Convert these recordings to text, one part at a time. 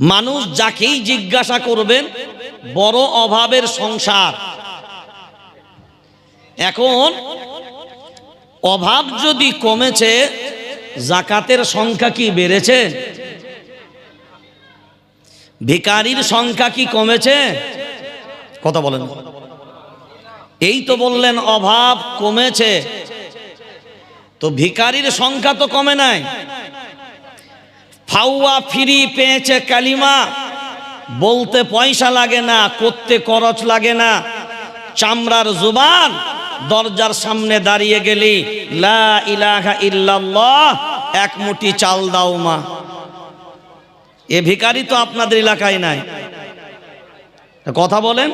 মানুষ যাকেই জিজ্ঞাসা করবেন, বড় অভাবের সংসার। এখন, অভাব যদি কমেছে, জাকাতের সংখ্যা কি বেড়েছে? ভিকারির সংখ্যা কি কমেছে? কথা বলেন। এই তো বললেন, অভাব কমেছে। তো ভিকারির সংখ্যা তো কমে নাই। ফাউয়া ফিরি পেয়েছে কালিমা। বলতে পয়সা লাগে না, করতে খরচ লাগে না। চামড়ার জুবান দরজার সামনে দাঁড়িয়ে গেলি, লা ইলাহা ইল্লাল্লাহ, এক মুঠি চাল দাও মা। এ ভিখারি তো আপনাদের এলাকায় নাই। কথা বলেন।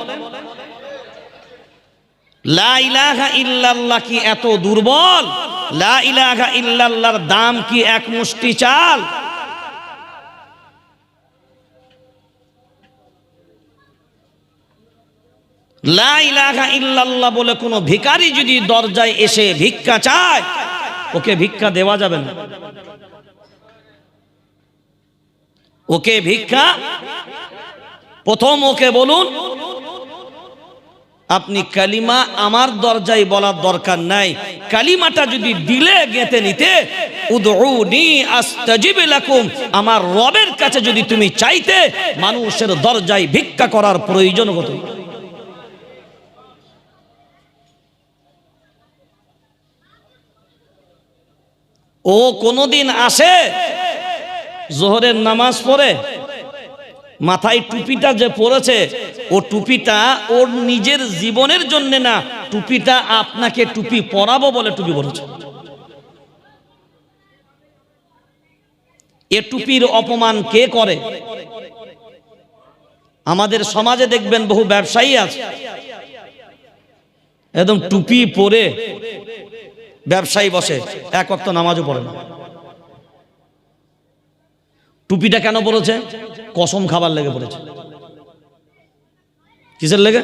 লা ইলাহা ইল্লাল্লাহ কি এত দুর্বল? লা ইলাহা ইল্লাল্লাহর দাম কি এক মুষ্টি চাল? লা ইলাহা ইল্লাল্লাহ বলে কোনো ভিখারি যদি দরজায় এসে ভিক্ষা চায়, ওকে ভিক্ষা দেওয়া যাবে না। ওকে ভিক্ষা, প্রথম ওকে বলুন, আপনি কালিমা আমার দরজায় বলার দরকার নাই। কালিমাটা যদি দিলে গেতে নিতে আমার রবের কাছে যদি তুমি চাইতে, মানুষের দরজায় ভিক্ষা করার প্রয়োজন হতো ও কোনোদিন আসে, জোহরের নামাজ পড়ে, মাথায় টুপিটা যে পড়েছে, ও টুপিটা ওর নিজের জীবনের জন্য না, টুপিটা আপনাকে টুপি পরাবো বলে টুপি পড়েছে এ টুপির অপমান কে করে? আমাদের সমাজে দেখবেন বহু ব্যবসায়ী আছে, একদম টুপি পরে ব্যবসায়ী বসে, এক অক্ত নামাজও পড়ে না। টুপিটা কেন পড়েছে কসম খাবার লেগে পড়েছে। কিসের লেগে?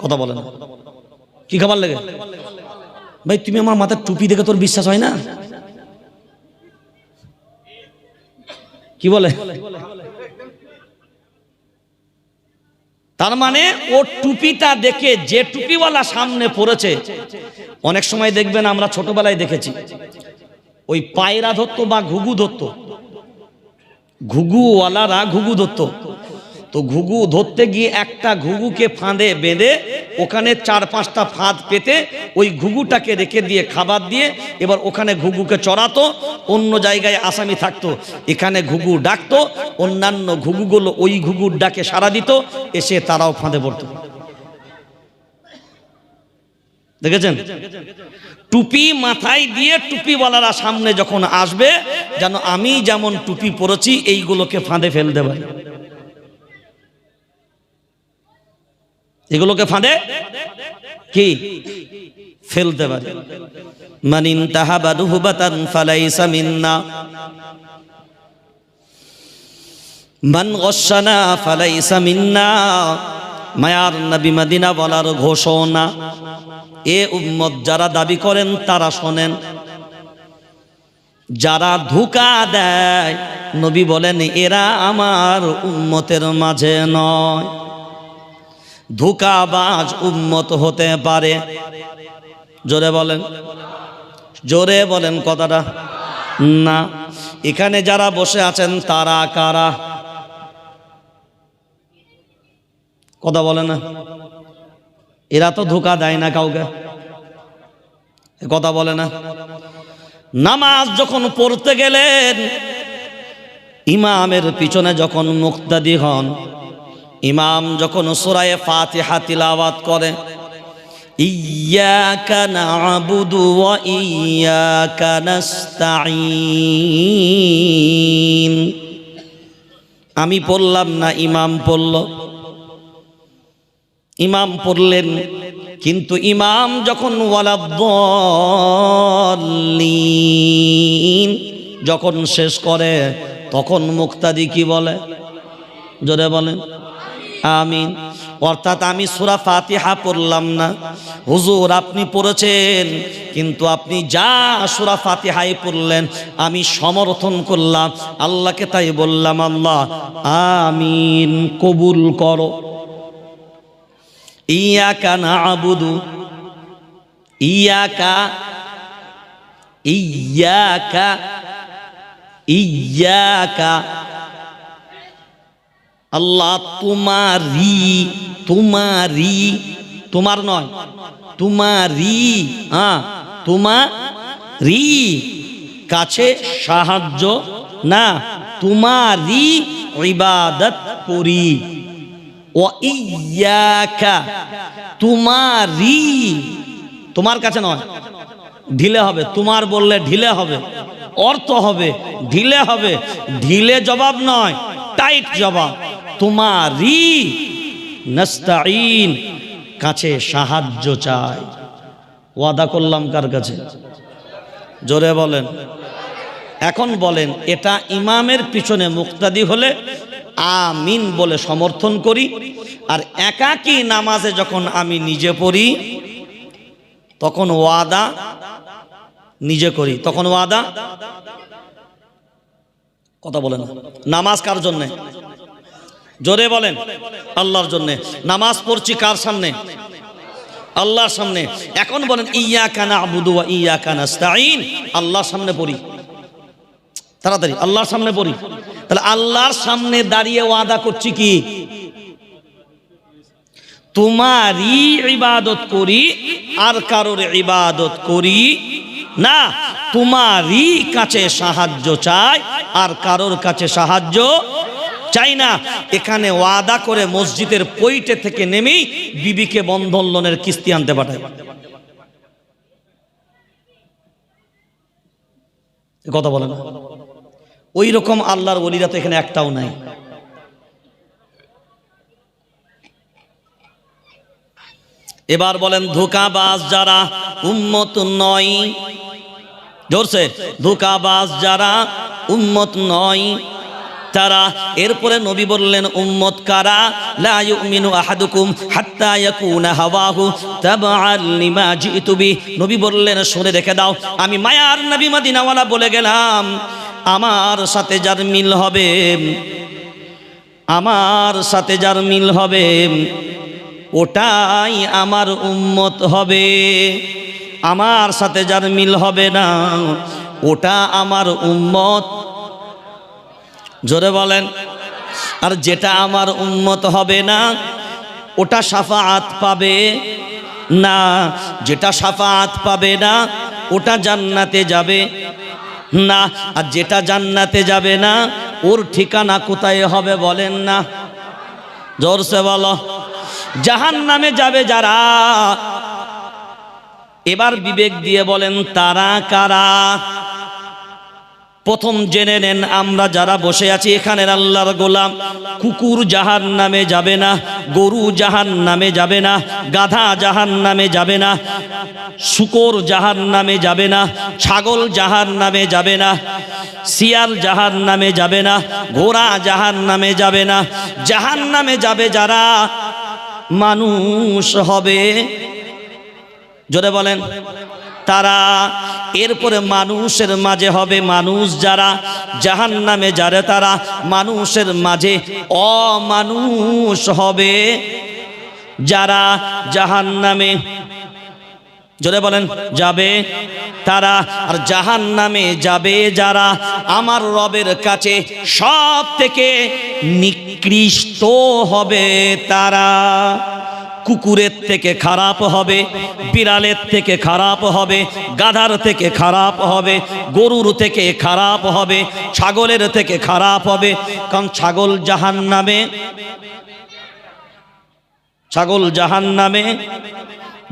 কথা বলে না কি খাবার লেগে? ভাই, তুমি আমার মাথার টুপি দেখে তোর বিশ্বাস হয় না? কি বলে? তার মানে ও টুপিটা দেখে যে টুপিওয়ালা সামনে পড়েছে, অনেক সময় দেখবেন আমরা ছোটবেলায় দেখেছি, ওই পায়রা ধরতো বা ঘুঘু ধরতো ঘুঘুওয়ালারা ঘুঘু ধরতো তো ঘুঘু ধরতে গিয়ে একটা ঘুঘুকে ফাঁদে বেঁধে ওখানে চার পাঁচটা ফাঁদ পেতে ওই ঘুঘুটাকে রেখে দিয়ে খাবার দিয়ে এবার ওখানে ঘুঘুকে চড়াতো, অন্য জায়গায় আসামি থাকতো। এখানে ঘুঘু ডাকতো, অন্যান্য ঘুঘুগুলো ওই ঘুঘুর ডাকে সাড়া দিত, এসে তারাও ফাঁদে পড়তো। দেখেছেন? টুপি মাথায় দিয়ে টুপিওয়ালারা সামনে যখন আসবে, যেন আমি যেমন টুপি পরেছি, এইগুলোকে ফাঁদে ফেল দেবে এগুলোকে ফাঁদে কি? ফেলতে পারে মানিন তাহাবা রুহবাতান ফালাইসা মিন্না। মান গসানা ফালাইসা মিন্না। মায়ার নবী মদিনা বলার ঘোষণা। এ উম্মত যারা দাবি করেন, তারা শোনেন। যারা ধোকা দেয়, নবী বলেন, এরা আমার উম্মতের মাঝে নয়। ধোকাবাজ উম্মত হতে পারে। জোরে বলেন। জোরে বলেন কথাটা। না, এখানে যারা বসে আছেন, তারা কারা? কথা বলে না। এরা তো ধোকা দেয় না কাউকে। কথা বলে না। নামাজ যখন পড়তে গেলেন, ইমামের পিছনে যখন মুক্তাদি হন ইমাম যখন সুরায়ে ফাতিহা তিলাওয়াত করে ওয়া আমি পড়লাম না, ইমাম পড়ল। ইমাম পড়লেন, কিন্তু ইমাম যখন যখন শেষ করে, তখন মুক্তাদি কি বলে? জোরে বলেন। আমিন। অর্থাৎ আমি সুরা ফাতিহা পড়লাম না। হুজুর, আপনি পড়েছেন, কিন্তু আপনি যা সুরা ফাতিহাই পড়লেন, আমি সমর্থন করলাম। আল্লাহকে তাই বললাম, আল্লাহ, আমিন, কবুল করো। ইয়াকা না আবুদু ইয়াকা ইয়াকা ইয়াকা। আল্লাহ তোমারি তোমারি তোমার নয় তোমারি হ্যাঁ তোমারি কাছে সাহায্য, না তোমারি ইবাদত করি। ও ইয়াকা তোমারি তোমার কাছে নয়, ঢিলে হবে, তোমার বললে ঢিলে হবে, অর্থ হবে, ঢিলে হবে, ঢিলে জবাব নয়, টাইট জবাব। তোমারি নাস্তাইন কাছে সাহায্য চাই। ওয়াদা করলাম কার কাছে? জোরে বলেন। এখন বলেন, এটা ইমামের পিছনে মুক্তাদি হলে আমিন বলে সমর্থন করি, আর একাকী নামাজে যখন আমি নিজে পড়ি, তখন ওয়াদা নিজে করি। তখন ওয়াদা? কথা বলেন নামাজ কার জন্যে? জোরে বলেন, আল্লাহর জন্যে। নামাজ পড়ছি কার সামনে? আল্লাহর সামনে। এখন বলেন ইয়া কানা আবুদু ইয়া কানা স্তাইন আল্লাহর সামনে পড়ি। তাড়াতাড়ি, আল্লাহর সামনে পড়ি। তাহলে আল্লাহর সামনে দাঁড়িয়ে ওয়াদা করছি কি? তোমারই ইবাদত করি, আর কারোর ইবাদত করি না। তোমারই কাছে সাহায্য চাই, আর কারোর কাছে সাহায্য চাই না। এখানে ওয়াদা করে মসজিদের পৈটে থেকে নেমেই বিবিকে বন্ধন লোনের কিস্তি আনতে পাঠায়। কথা বলে না ওই রকম আল্লাহর ওলিরা তো এখানে একটাও নাই। এবার বলেন, ধোকাবাজ যারা উম্মত নয়। জোরছে ধোকাবাজ যারা উম্মত নয়। তারা এরপরে নবী বললেন, উম্মত কারা? লা ইউমিনু আহাদুকুম হাত্তা ইয়াকুনা হাওয়াহু তাবআল লিমা জিতু বি। নবী বললেন, শুনে রেখে দাও, আমি মায়ার নবী মদিনাওয়ালা বলে গেলাম, আমার সাথে যার মিল হবে, আমার সাথে যার মিল হবে, ওটাই আমার উম্মত হবে। আমার সাথে যার মিল হবে না, ওটা আমার উম্মত জোরে বলেন, আর যেটা আমার উম্মত হবে না, ওটা সাফাত পাবে না। যেটা সাফাত পাবে না, ওটা জান্নাতে যাবে না। আর যেটা জান্নাতে যাবে না, ওর ঠিকানা কোথায় হবে বলেন না। জোরসে বলো জাহান নামে যাবে যারা? এবার বিবেক দিয়ে বলেন, তারা কারা? প্রথম জেনে নেন আমরা যারা বসে আছি এখানের আল্লাহর গোলাম। কুকুর জাহান নামে যাবে না, গরু জাহান নামে যাবে না, গাধা জাহান নামে যাবে না, শুকর জাহান নামে যাবে না, ছাগল জাহান নামে যাবে না, শিয়াল জাহান নামে যাবে না, ঘোড়া জাহান নামে যাবে না জাহান নামে যাবে যারা মানুষ হবে। জোরে বলেন, তারা এরপরে মানুষের মাঝে হবে মানুষ যারা? জাহান নামে যারে তারা? মানুষের মাঝে অমানুষ হবে। যারা জাহান নামে জোরে বলেন, যাবে তারা। আর জাহান নামে যাবে যারা? আমার রবের কাছে সব থেকে নিকৃষ্ট হবে তারা। কুকুরের থেকে খারাপ হবে, বিড়ালের থেকে খারাপ হবে, গাধার থেকে খারাপ হবে, গরুর থেকে খারাপ হবে, ছাগলের থেকে খারাপ হবে। কারণ ছাগল জাহান নামে ছাগল জাহান নামে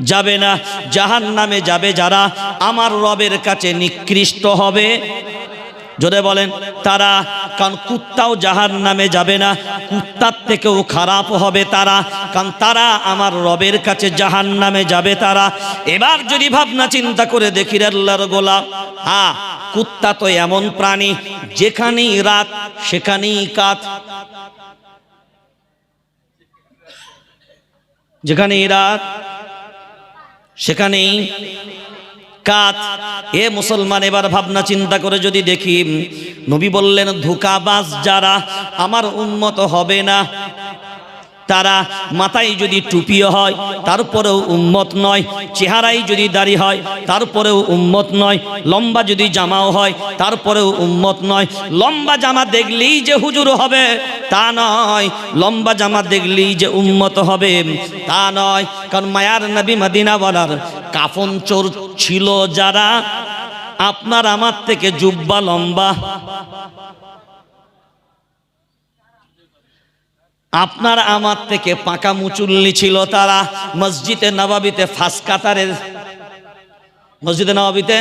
যাবে না। জাহান নামে যাবে যারা আমার রবের কাছে নিকৃষ্ট হবে। জোরে বলেন, তারা, কারণ কুত্তাও জাহান নামে যাবে না, কুত্তার থেকেও খারাপ হবে তারা, কারণ তারা আমার রবের কাছে জাহান নামে যাবে তারা। এবার যদি ভাবনা চিন্তা করে দেখি রে আল্লাহর গোলাপ হ্যাঁ কুত্তা তো এমন প্রাণী, যেখানেই রাত, সেখানেই কাত। যেখানেই রাত, সেখানেই কাত এ মুসলমান, এবার ভাবনা চিন্তা করে যদি দেখি, নবী বললেন, ধোকাবাজ যারা, আমার উন্মত হবে না। তারা মাথায় যদি টুপিও হয় তারপরেও উম্মত নয়। চেহারাই যদি দাড়ি হয় তারপরেও উম্মত নয়। লম্বা যদি জামাও হয় তারপরেও উম্মত নয়। লম্বা জামা দেখলেই যে হুজুর হবে, তা নয়। লম্বা জামা দেখলেই যে উম্মত হবে, তা নয়। কারণ মায়ার নবী মদিনা বলার কাফন চোর ছিল যারা, আপনার আমার থেকে জুব্বা লম্বা। আপনার আমার থেকে পাকা মুচুল্লি ছিল তারা। মসজিদে নবাবিতে ফাঁস কাতারের, মসজিদে নবাবিতে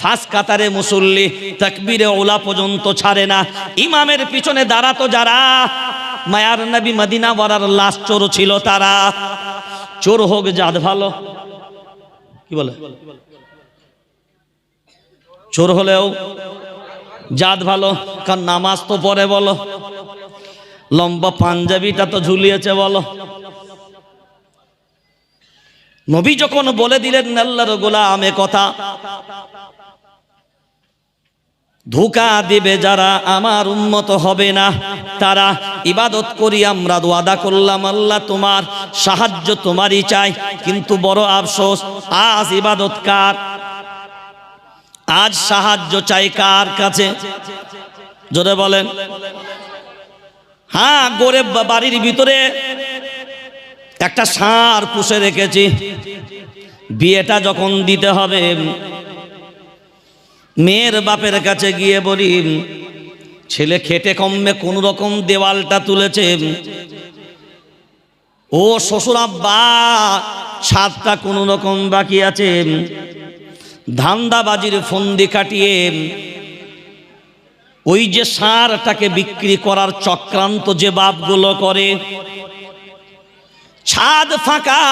ফাঁস কাতারে মুসল্লি তাকবীরে ওলা পর্যন্ত ছাড়ে না। ইমামের পিছনে দাঁড়াতো যারা, মায়ার নবী মদিনা বরার লাশ চোর ছিল তারা। চোর হোক জাত ভালো। কি বলে? চোর হলেও জাত ভালো কারণ নামাজ তো পরে বলো। লম্বা পাঞ্জাবিটা তো ঝুলিয়েছে বলো। নবী যখন বলে দিলেন, আল্লাহর গোলাম এ কথা ধোকা দিবে যারা আমার উন্মত হবে না। তারা ইবাদত করি, আমরা দোয়াদা করলাম, আল্লাহ তোমার সাহায্য তোমারই চাই। কিন্তু বড় আফসোস, আজ ইবাদত কার? আজ সাহায্য চাই কার কাছে? জোরে বলেন। হ্যাঁ গরিব বাড়ির ভিতরে একটা সার পুষে রেখেছি। বিয়েটা যখন দিতে হবে মেয়ের বাপের কাছে গিয়ে বলি, ছেলে খেটে কমবে কোন রকম দেওয়ালটা তুলেছে। ও শ্বশুর আব্বা, ছাদটা কোন রকম বাকি আছে। ধান্দাবাজির ফন্দি কাটিয়ে ওই যে সারটাকে বিক্রি করার চক্রান্ত যে বাপগুলো করে, ছাদ ফাঁকা,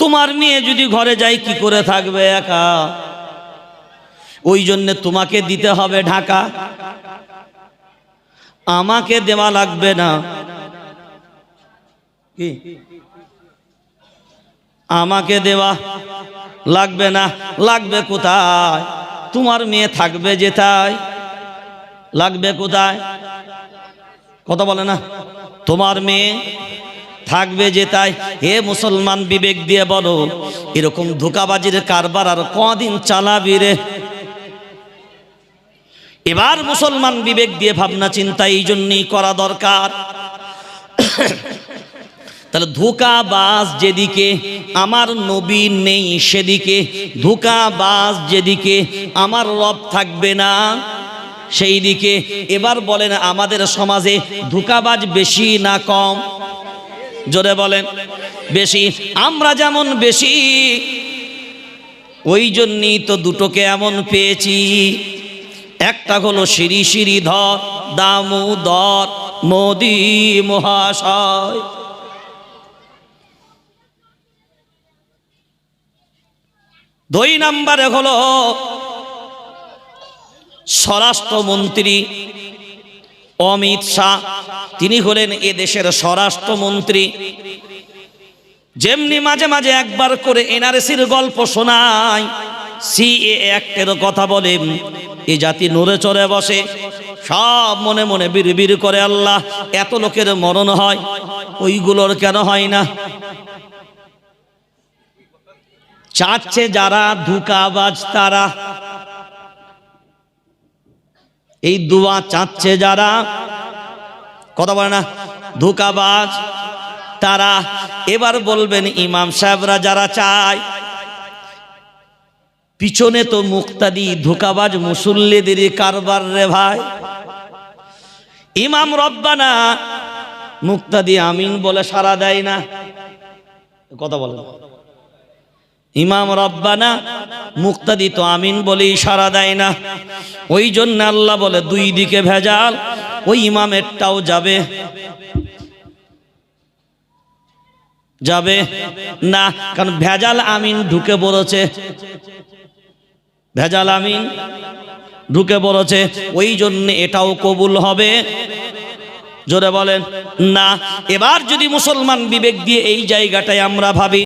তোমার মেয়ে যদি ঘরে যাই কি করে থাকবে একা? ওই জন্যে তোমাকে দিতে হবে ঢাকা। আমাকে দেওয়া লাগবে না। কি? আমাকে দেওয়া লাগবে না। লাগবে কোথায়? তোমার মেয়ে থাকবে যেথায়। লাগবে কোথায়? কথা বলে না। তোমার মেয়ে থাকবে যে তাই হে মুসলমান বিবেক দিয়ে বলো, এরকম ধোকাবাজির কারবার আর কদিন চালাবি রে? এবার মুসলমান বিবেক দিয়ে ভাবনা চিন্তা এই জন্যই করা দরকার। তাহলে ধোকাবাজ যেদিকে আমার নবী নেই সেদিকে, ধোকাবাজ যেদিকে আমার রব থাকবে না, সেই দিকে এবার বলেন আমাদের সমাজে ধোকাবাজ বেশি না কম? জোরে বলেন, বেশি। আমরা যেমন বেশি, ওই জন্যই তো দুটোকে এমন পেয়েছি। একটা হলো সিঁড়ি সিঁড়ি ধর দামোদর মোদি মহাশয়। দুই নাম্বারে হলো স্বরাষ্ট্রমন্ত্রী অমিত শাহ। তিনি হলেন এ দেশের স্বরাষ্ট্রমন্ত্রী। যেমনি মাঝে মাঝে একবার করে এনআরসির গল্প শোনায় সিএ অ্যাক্টের কথা বলে এ জাতি নড়ে চড়ে বসে। সব মনে মনে বিড় করে আল্লাহ, এত লোকের মরণ হয়, ওইগুলোর কেন হয় না? চাচ্ছে যারা ধুকাবাজ তারা। এই দুয়া চাচ্ছে যারা, কথা বলে না, ধুকাবাজ তারা। এবার বলবেন ইমাম সাহেবরা যারা চায় পিছনে তো মুক্তাদি ধোকাবাজ মুসল্লিদের কারবার রে ভাই। ইমাম রব্বানা মুক্তাদি আমিন বলে সারা দেয় না। কথা বলে ইমাম রব্বানা মুক্তাদি তো আমিন বলে ইশারা দেয় না। ওই জন্য আল্লাহ বলে দুই দিকে ভেজাল, ওই ইমামেরটাও যাবে। যাবে না, কারণ ভেজাল আমিন ঢুকে পড়েছে। ভেজাল আমিন। ঢুকে পড়েছে ওই জন্য এটাও কবুল হবে। জোরে বলেন, না, এবার যদি মুসলমান বিবেক দিয়ে এই জায়গাটায় আমরা ভাবি